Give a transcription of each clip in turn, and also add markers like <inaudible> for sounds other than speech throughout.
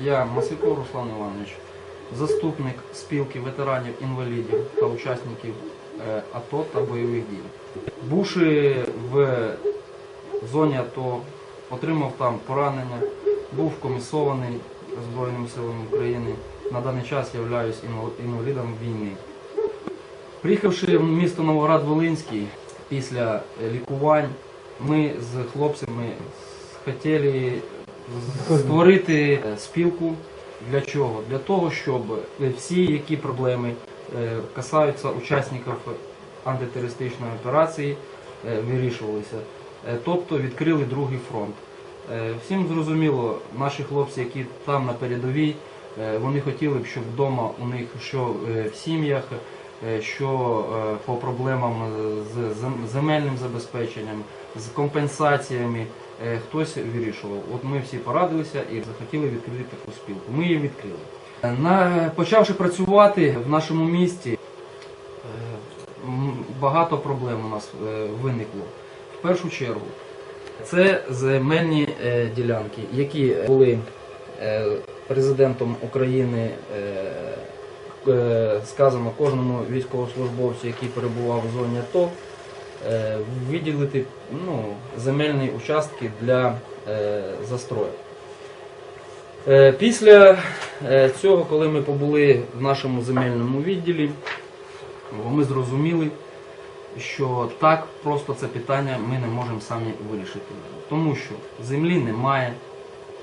Я Масиков Руслан Іванович, заступник спілки ветеранів інвалідів та учасників е, АТО та бойових дій. Бувши в зоні АТО, отримав там поранення, був комісований Збройними силами України. На даний час інвал- інвалідом війни. Приїхавши в місто Новоград-Волинський після е, лікувань, ми з хлопцями хотіли створити е, спілку. Для чого? Для того, щоб е, всі, які проблеми е, касаються учасників антитерористичної операції, вирішувалися. Тобто відкрили другий фронт. Всім зрозуміло, наші хлопці, які там на передовій, вони хотіли б, щоб вдома у них що в сім'ях, що по проблемам з земельним забезпеченням, з компенсаціями хтось вирішував. От ми всі порадилися і захотіли відкрити таку спілку. Ми її відкрили. Е, На, почавши працювати в нашому місті, е, багато проблем у нас е, виникло. В першу чергу, це земельні е, ділянки, які були е, президентом України е, е, сказано кожному військовослужбовцю, який перебував в зоні АТО, е, виділити ну, земельні участки для е, застрою. Е, Після е, цього, коли ми побули в нашому земельному відділі, ми зрозуміли, що так просто це питання ми не можемо самі вирішити. Тому що землі немає,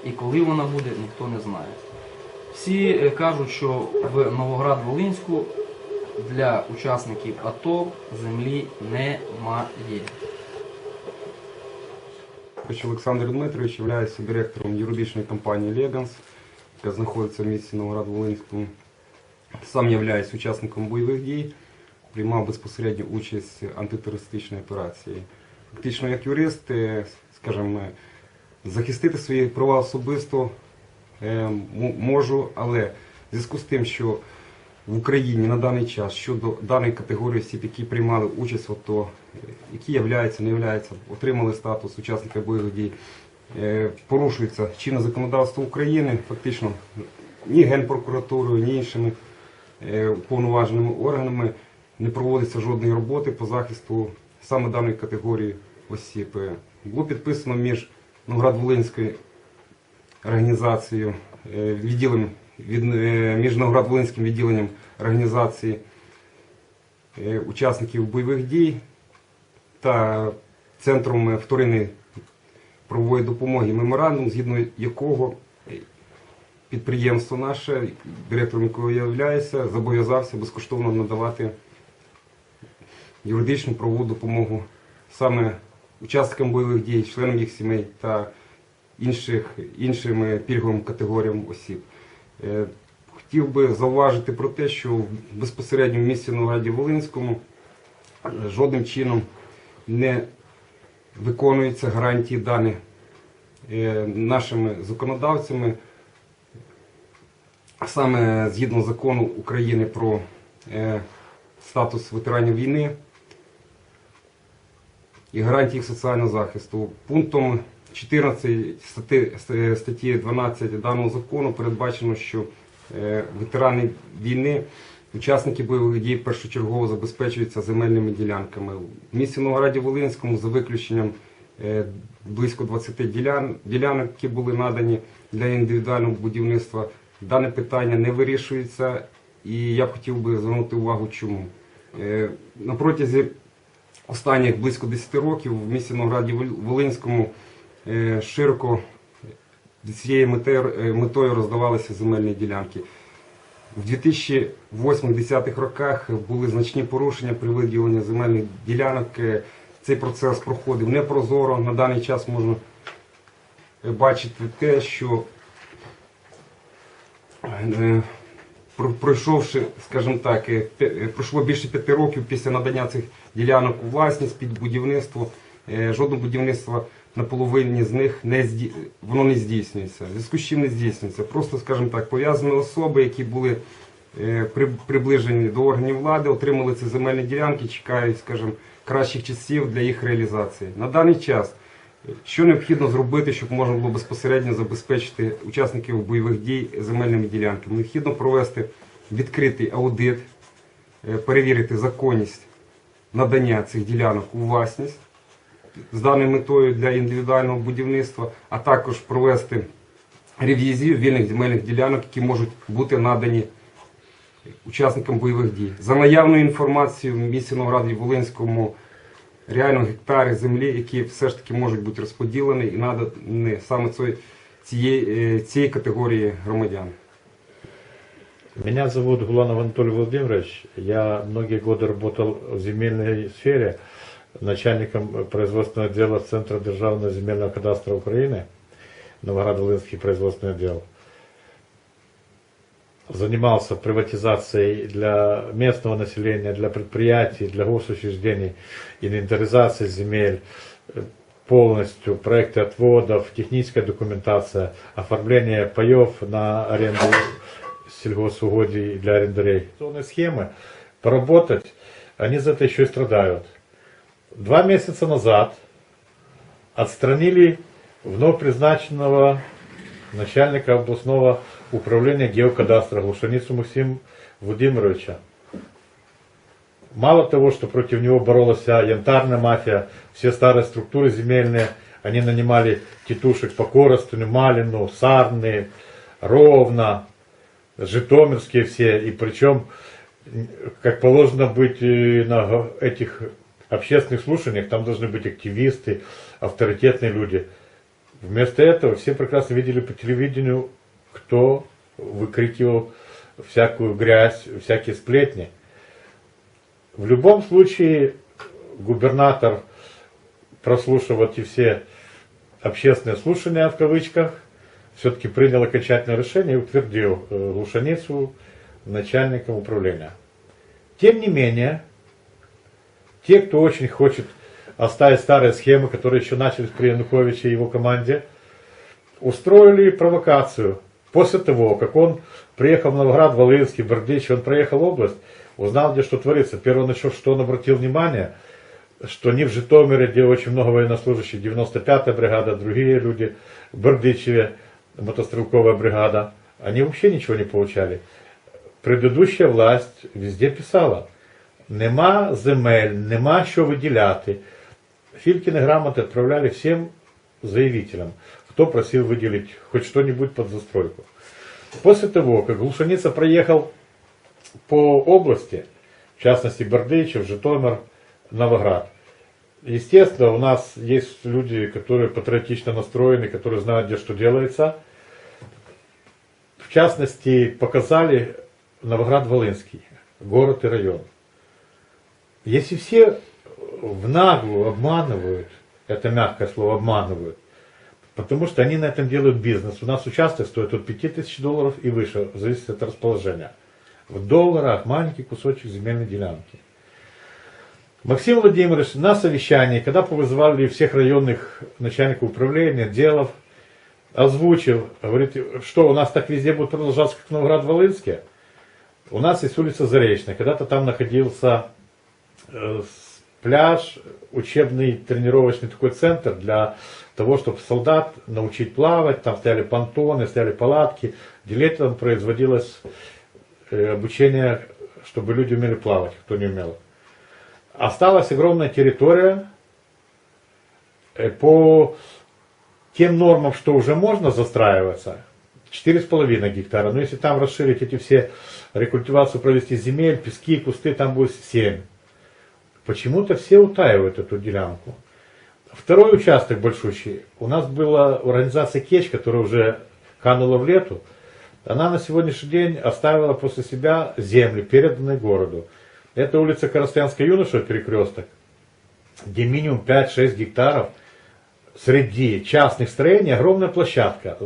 і коли вона буде, ніхто не знає. Всі е, кажуть, що в Новоград-Волинську для учасників АТО землі немає. Олександр Дмитрович є директором юридичної компанії Леганс, яка знаходиться в місті Новоград-Волинському. Сам являюсь учасником бойових дій, приймав безпосередню участь в антитерористичній операції. Фактично, як юрист, е, скажімо, е, захистити свої права особисто е, можу, але в зв'язку з тим, що в Україні на даний час щодо даної категорії осіб, які приймали участь в АТО, які являються, не являються, отримали статус учасника бойових дій, е, порушується чинне законодавство України, фактично ні Генпрокуратурою, ні іншими е, уповноваженими органами не проводиться жодної роботи по захисту саме даної категорії осіб. Е, Було підписано між Новград-Волинською організацією, відділом від е, між Новград-Волинським відділенням організації е, учасників бойових дій та центром вторинної правової допомоги меморандум, згідно якого підприємство наше, директором якого я являюся, зобов'язався безкоштовно надавати юридичну правову допомогу саме учасникам бойових дій, членам їх сімей та інших, іншим е, пільговим категоріям осіб. Е, Хотів би зауважити про те, що безпосередньо в місті Новограді Волинському е, жодним чином не виконуються гарантії дані е, нашими законодавцями, а саме згідно закону України про статус ветеранів війни і гарантії їх соціального захисту. Пунктом 14 статті, статті 12 даного закону передбачено, що е, ветерани війни, учасники бойових дій першочергово забезпечуються земельними ділянками. В місті Новограді Волинському за виключенням е, близько 20 ділян, ділянок, які були надані для індивідуального будівництва. Дане питання не вирішується, і я б хотів би звернути увагу, чому. Е, На протязі останніх близько 10 років в місті Новограді Волинському широко з цією метою, е, роздавалися земельні ділянки. В 2008-2010 роках були значні порушення при виділенні земельних ділянок. Е, Цей процес проходив непрозоро. На даний час можна е, бачити те, що е, пройшовши, скажімо так, е, е, пройшло більше п'яти років після надання цих ділянок у власність під будівництво, е, жодного будівництва на половині з них не зді... воно не здійснюється. Зв'язку з чим не здійснюється. Просто, скажімо так, пов'язані особи, які були е, приближені до органів влади, отримали ці земельні ділянки, чекають, скажімо, кращих часів для їх реалізації. На даний час Що необхідно зробити, щоб можна було безпосередньо забезпечити учасників бойових дій земельними ділянками? Необхідно провести відкритий аудит, е, перевірити законність надання цих ділянок у власність з даною метою для індивідуального будівництва, а також провести ревізію вільних земельних ділянок, які можуть бути надані учасникам бойових дій. За наявною інформацією в місті Новограді Волинському реально гектари землі, які все ж таки можуть бути розподілені і надані саме цієї, цієї, е, категорії громадян. Меня зовут Гуланов Анатолий Владимирович. Я многие годы работал в земельной сфере, начальником производственного отдела Центра Державного земельного кадастра Украины, Новоград-Волынский производственный отдел. Занимался приватизацией для местного населения, для предприятий, для госучреждений, инвентаризацией земель, э, полностью проекты отводов, техническая документация, оформление паев на аренду сельгосугодий для арендарей. Зоны схемы поработать, они за это еще и страдают. Два месяца назад отстранили вновь призначенного начальника областного управления геокадастра Глушаницу Максима Владимировича. Мало того, что против него боролась янтарная мафия, все старые структуры земельные, они нанимали тетушек по Коростыню, Малину, Сарны, Ровно, Житомирские все, и причем, как положено быть э, на этих общественных слушаниях, там должны быть активисты, авторитетные люди. Вместо этого все прекрасно видели по телевидению, кто выкрикивал всякую грязь, всякие сплетни. В любом случае, губернатор, прослушав эти все общественные слушания в кавычках, все-таки принял окончательное решение и утвердил э, Лушаницу начальником управления. Тем не менее, те, кто очень хочет оставить старые схемы, которые еще начались при Януковиче и его команде, устроили провокацию. После того, как он приехал в Новоград, Волынский, Бердыч, он проехал область, узнал, где что творится. Первое, на что он обратил внимание, что не в Житомире, где очень много военнослужащих, 95-я бригада, другие люди, в Бердичеве, мотострелковая бригада, они вообще ничего не получали. Предыдущая власть везде писала, нема земель, нема що виділяти. Филькины грамоты отправляли всем заявителям, кто просил выделить хоть что-нибудь под застройку. После того, как Глушаница проехал по области, в частности Бердычев, Житомир, Новоград, естественно, у нас есть люди, которые патриотично настроены, которые знают, где что делается. В частности, показали Новоград-Волынский, город и район. Если все в наглую обманывают, это мягкое слово обманывают, потому что они на этом делают бизнес. У нас участок стоит от 5000 долларов и выше, зависит от расположения. В долларах маленький кусочек земельной делянки. Максим Владимирович на совещании, когда повызывали всех районных начальников управления, делов, озвучил, говорит, что у нас так везде будет продолжаться, как в Новоград-Волынске. У нас есть улица Заречная. Когда-то там находился пляж, учебный тренировочный такой центр для того, чтобы солдат научить плавать. Там стояли понтоны, стояли палатки. Где производилось э, обучение, чтобы люди умели плавать, кто не умел. Осталась огромная территория э, по тем нормам, что уже можно застраиваться, 4,5 гектара. Но если там расширить эти все рекультивацию провести земель, пески, кусты, там будет 7. Почему-то все утаивают эту делянку. Второй участок большущий. У нас была организация Кеч, которая уже канула в лету. Она на сегодняшний день оставила после себя земли, переданные городу. Это улица Коростянская юноша, перекресток, где минимум 5-6 гектаров среди частных строений огромная площадка.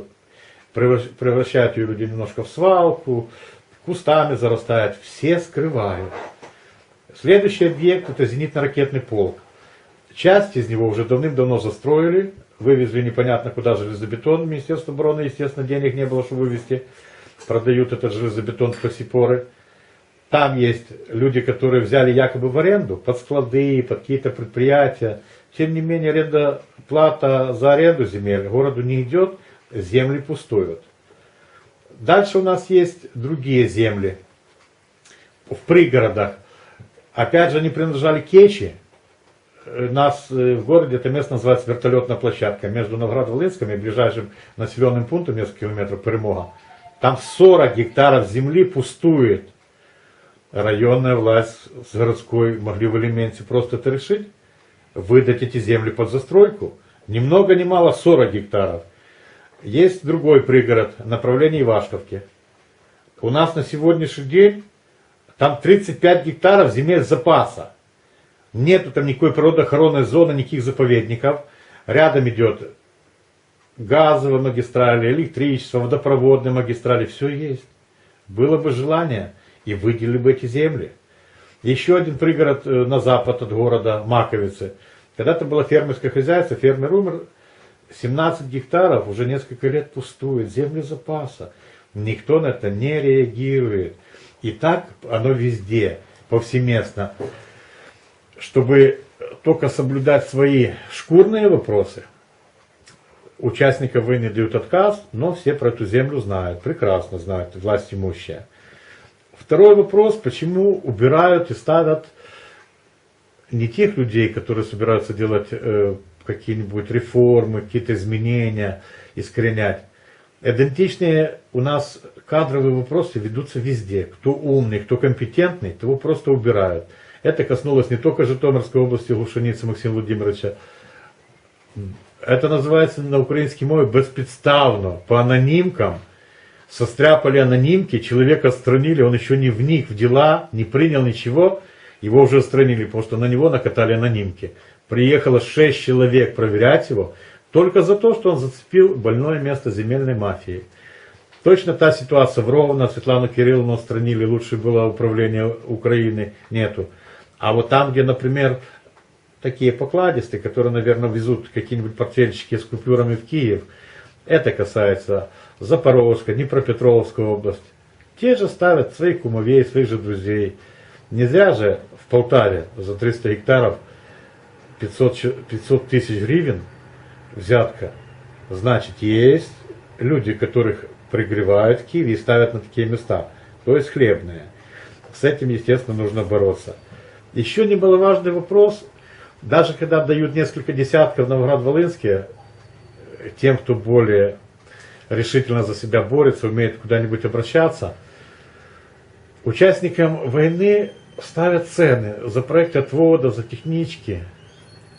Превращ- Превращают ее люди немножко в свалку, кустами зарастает, все скрывают. Следующий объект это зенитно-ракетный полк. Часть из него уже давным-давно застроили, вывезли непонятно куда железобетон. Министерство обороны, естественно, денег не было, чтобы вывезти. Продают этот железобетон по сей поры. Там есть люди, которые взяли якобы в аренду под склады, под какие-то предприятия. тем не менее аренда, плата за аренду земель городу не идет, земли пустуют. Дальше у нас есть другие земли в пригородах. Опять же, они принадлежали Кечи. Э, Нас э, в городе это место называется вертолетная площадка. Между Новгород-Волынском и ближайшим населенным пунктом, несколько километров, Перемога. Там 40 гектаров земли пустует. Районная власть с городской могли в элементе просто это решить. Выдать эти земли под застройку. Ни много ни мало 40 гектаров. Есть другой пригород, направление Ивашковки. У нас на сегодняшний день там 35 гектаров земель запаса. Нету там никакой природоохранной зоны, никаких заповедников. Рядом идет газовая магистраль, электричество, водопроводные магистрали, все есть. Было бы желание, и выделили бы эти земли. Еще один пригород э, на запад от города Маковицы. Когда-то было фермерское хозяйство, фермер умер, 17 гектаров уже несколько лет пустует, земли запаса. Никто на это не реагирует. И так оно везде, повсеместно. Чтобы только соблюдать свои шкурные вопросы, участников войны дают отказ, но все про эту землю знают, прекрасно знают, власть имущая. Второй вопрос, почему убирают и ставят не тех людей, которые собираются делать э, какие-нибудь реформы, какие-то изменения, искоренять. Идентичные у нас кадровые вопросы ведутся везде. Кто умный, кто компетентный, того просто убирают. Это коснулось не только Житомирской области, Глушеницы Максима Владимировича. Это называется на украинской мове беспредставно, по анонимкам. Состряпали анонимки, человека отстранили, он еще не вник в дела, не принял ничего, его уже отстранили, потому что на него накатали анонимки. Приехало шесть человек проверять его, только за то, что он зацепил больное место земельной мафии. Точно та ситуация в Ровно, Светлану Кирилловну отстранили, лучше было управление Украины, нету. А вот там, где, например, такие покладистые, которые, наверное, везут какие-нибудь портфельчики с купюрами в Киев, это касается Запорожской, Днепропетровской области. Те же ставят своих кумовей, своих же друзей. Не зря же в Полтаве за 300 гектаров 500, ч- 500 тысяч гривен взятка. Значит, есть люди, которых пригревают в Киеве и ставят на такие места. То есть хлебные. С этим, естественно, нужно бороться. Еще немаловажный вопрос. Даже когда дают несколько десятков Новгород-Волынске, тем, кто более решительно за себя борется, умеет куда-нибудь обращаться, участникам войны ставят цены за проект отвода, за технички,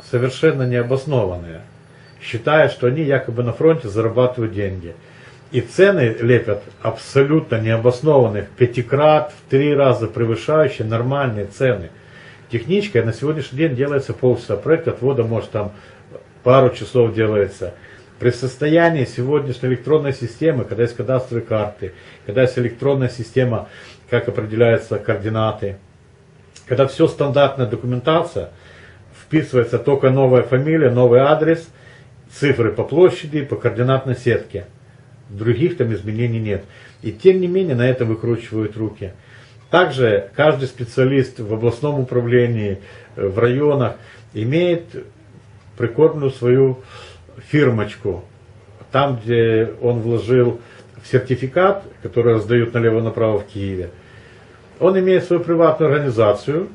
совершенно необоснованные, считая, что они якобы на фронте зарабатывают деньги. И цены лепят абсолютно необоснованные, в пятикрат, в три раза превышающие нормальные цены. Техничка на сегодняшний день делается полчаса, проект отвода может там пару часов делается. При состоянии сегодняшней электронной системы, когда есть кадастровые карты, когда есть электронная система, как определяются координаты, когда все стандартная документация, вписывается только новая фамилия, новый адрес, цифры по площади, по координатной сетке. Других там изменений нет. И тем не менее на это выкручивают руки. Также каждый специалист в областном управлении, э, в районах имеет прикормленную свою фирмочку. Там, где он вложил в сертификат, который раздают налево-направо в Киеве, он имеет свою приватную организацию,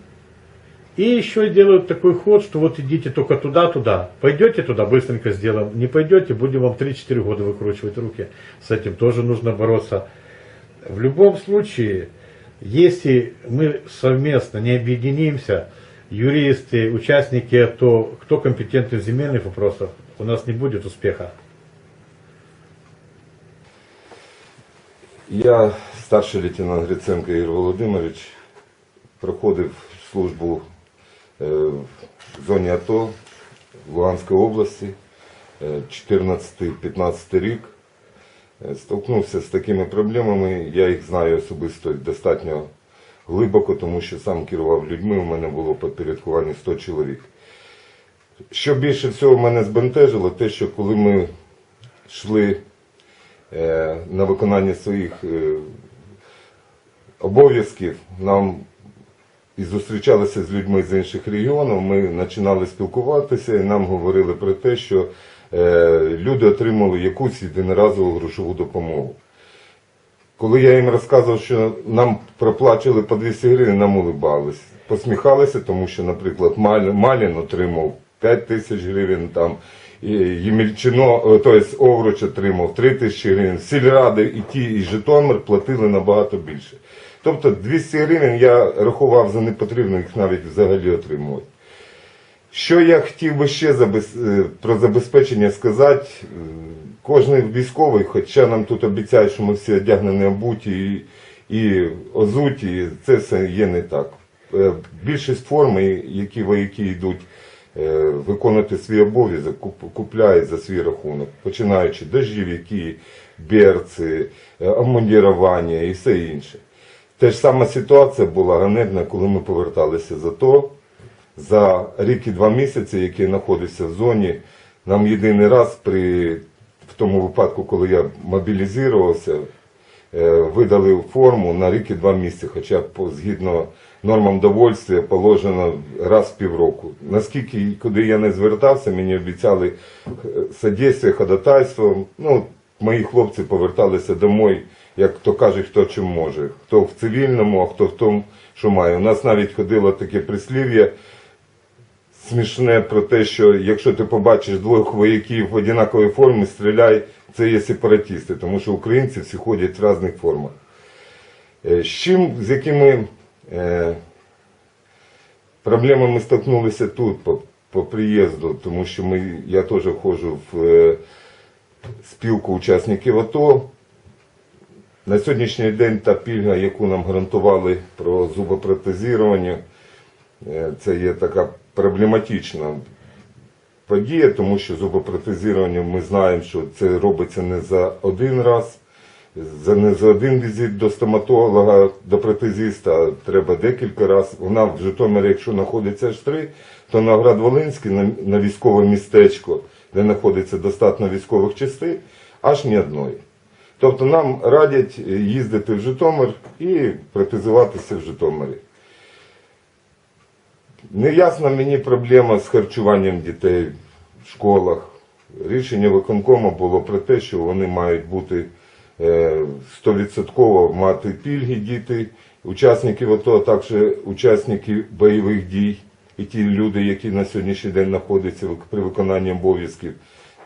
и еще делают такой ход, что вот идите только туда-туда. Пойдете туда, быстренько сделаем. Не пойдете, будем вам 3-4 года выкручивать руки. С этим тоже нужно бороться. В любом случае, если мы совместно не объединимся, юристы, участники АТО, кто компетентны в земельных вопросах, у нас не будет успеха. Я, старший лейтенант Гриценко Ігор Володимирович, проходив службу в зоні АТО в Луганській області е, 14-15 рік. Е, Столкнувся з такими проблемами, я їх знаю особисто достатньо глибоко, тому що сам керував людьми, у мене було підпорядкування 100 чоловік. Що більше всього мене збентежило, те, що коли ми йшли е, на виконання своїх е, обов'язків, нам і зустрічалися з людьми з інших регіонів, ми починали спілкуватися і нам говорили про те, що е, люди отримали якусь єдиноразову грошову допомогу. Коли я їм розказував, що нам проплачували по 200 гривень, нам улибались. Посміхалися, тому що, наприклад, Малін, отримав 5 тисяч гривень, там, Ємельчино, е, тобто Овруч отримав 3 тисячі гривень, сільради і ті, і Житомир платили набагато більше. Тобто 200 гривень я рахував за непотрібно їх навіть взагалі отримувати. Що я хотів би ще е, про забезпечення сказати, Е, кожен військовий, хоча нам тут обіцяють, що ми всі одягнені обуті і, і озуті, це все є не так. Е, Більшість форми, які вояки йдуть виконувати свій обов'язок, купляють за свій рахунок, починаючи дождівики, берці, обмундірування і все інше. Те ж сама ситуація була ганебна, коли ми поверталися з АТО. За рік і два місяці, який знаходився в зоні, нам єдиний раз при в тому випадку, коли я мобілізувався, е, видали форму на рік і два місяці, хоча згідно нормам довольствия положено раз в півроку. Наскільки куди я не звертався, мені обіцяли е, содействие, ходатайство. Ну, мої хлопці поверталися домой, як то кажуть, хто чим може. Хто в цивільному, а хто в тому, що має. У нас навіть ходило таке прислів'я смішне про те, що якщо ти побачиш двох вояків в однаковій формі, стріляй, це є сепаратісти, тому що українці всі ходять в різних формах. Е, З чим, з якими е, проблемами стикнулися тут по, по приїзду, тому що ми, я теж входжу в е, спілку учасників АТО. На сьогоднішній день та пільга, яку нам гарантували про зубопротезування, е, це є така проблематична подія, тому що зубопротезування ми знаємо, що це робиться не за один раз, не за один візит до стоматолога, до протезиста, а треба декілька разів. Вона в Житомирі, якщо знаходиться аж три, то на Град-Волинський, на військове містечко, де знаходиться достатньо військових частин, аж ні одної. Тобто нам радять їздити в Житомир і протезуватися в Житомирі. Неясна мені проблема з харчуванням дітей в школах. Рішення виконкому було про те, що вони мають бути е, 100% мати пільги діти, учасників АТО, а також учасники бойових дій і ті люди, які на сьогоднішній день знаходяться при виконанні обов'язків.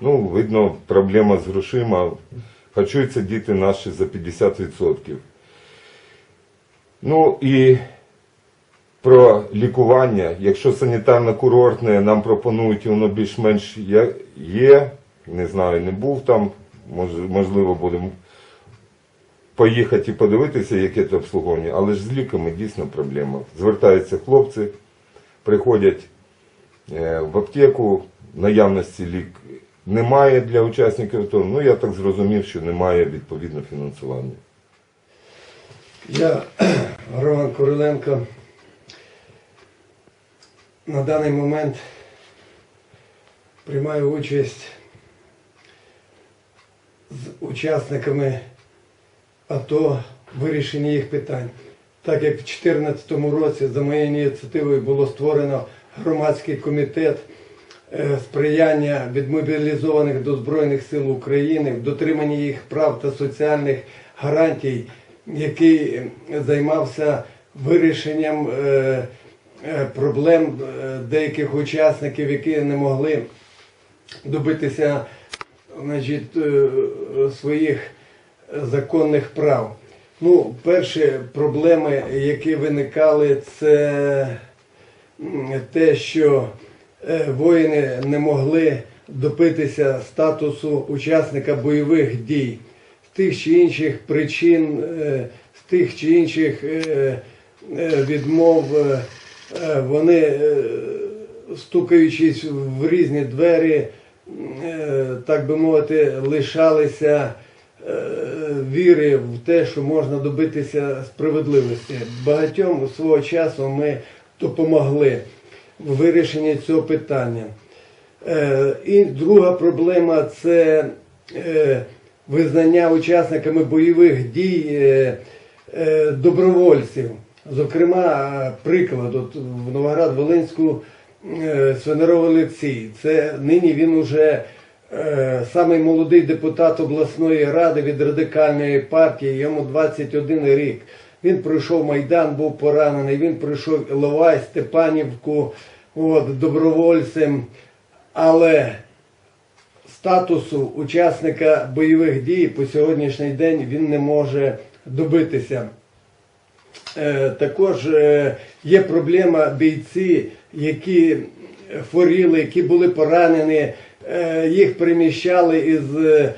Ну, видно, проблема з грошима. Харчуються діти наші за 50%. Ну і про лікування. Якщо санітарно-курортне нам пропонують, воно більш-менш є, є, не знаю, не був там, можливо, будемо поїхати і подивитися, яке це обслуговування, але ж з ліками дійсно проблема. Звертаються хлопці, приходять е, в аптеку, наявності лік немає для учасників АТО, ну я так зрозумів, що немає відповідно фінансування. Я, <clears throat> Роман Куриленко, на даний момент приймаю участь з учасниками АТО в вирішенні їх питань. Так як в 2014 році за моєю ініціативою було створено громадський комітет е, сприяння відмобілізованих до Збройних сил України в дотриманні їх прав та соціальних гарантій, який займався вирішенням е, е, проблем е, деяких учасників, які не могли добитися значить, е, своїх законних прав. Ну, перші проблеми, які виникали, це те, що е, воїни не могли добитися статусу учасника бойових дій з тих чи інших причин, е, з тих чи інших е, е, відмов, е, е, вони, е, стукаючись в різні двері, е, так би мовити, лишалися е, віри в те, що можна добитися справедливості. Багатьом свого часу ми допомогли в вирішенні цього питання. Е, І друга проблема це е, визнання учасниками бойових дій е, добровольців. Зокрема, приклад, от в Новоград-Волинську Свинаров Олексій. Це нині він уже самий молодий депутат обласної ради від радикальної партії, йому 21 рік. Він пройшов Майдан, був поранений, він пройшов Іловай, Степанівку, от, добровольцем. Але статусу учасника бойових дій по сьогоднішній день він не може добитися. Е, Також е, є проблема бійці, які хворіли, які були поранені, е, їх переміщали із е,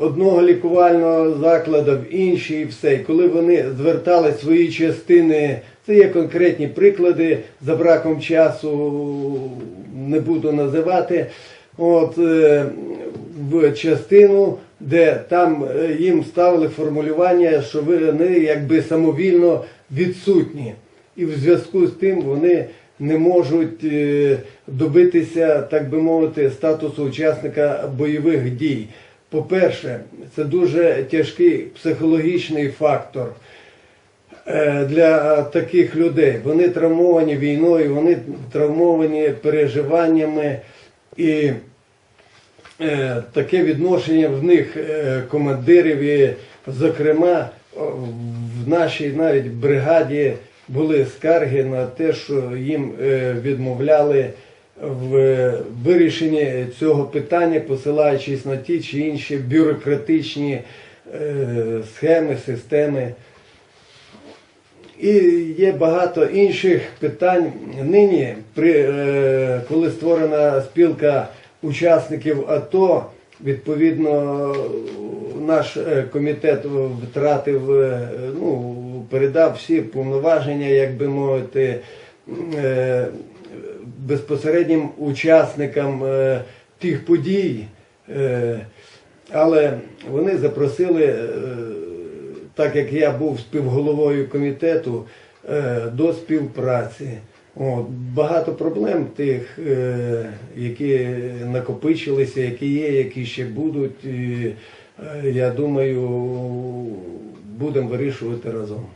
одного лікувального закладу в інший і все. І коли вони звертали свої частини, це є конкретні приклади, за браком часу не буду називати. От, е, в частину, де там е, їм ставили формулювання, що вони якби самовільно відсутні. І в зв'язку з тим вони не можуть е, добитися, так би мовити, статусу учасника бойових дій. По-перше, це дуже тяжкий психологічний фактор е, для таких людей. Вони травмовані війною, вони травмовані переживаннями і е, таке відношення в них е, командирів, і, зокрема, в нашій навіть бригаді були скарги на те, що їм відмовляли в вирішенні цього питання, посилаючись на ті чи інші бюрократичні е, схеми, системи. І є багато інших питань. Нині, при, е, коли створена спілка учасників АТО, відповідно наш е, комітет втратив, ну, передав всі повноваження, як би мовити, безпосереднім учасникам е, тих подій. Е, але вони запросили, е, так як я був співголовою комітету, е, до співпраці. От, багато проблем тих, е, які накопичилися, які є, які ще будуть. І, е, я думаю, будемо вирішувати разом.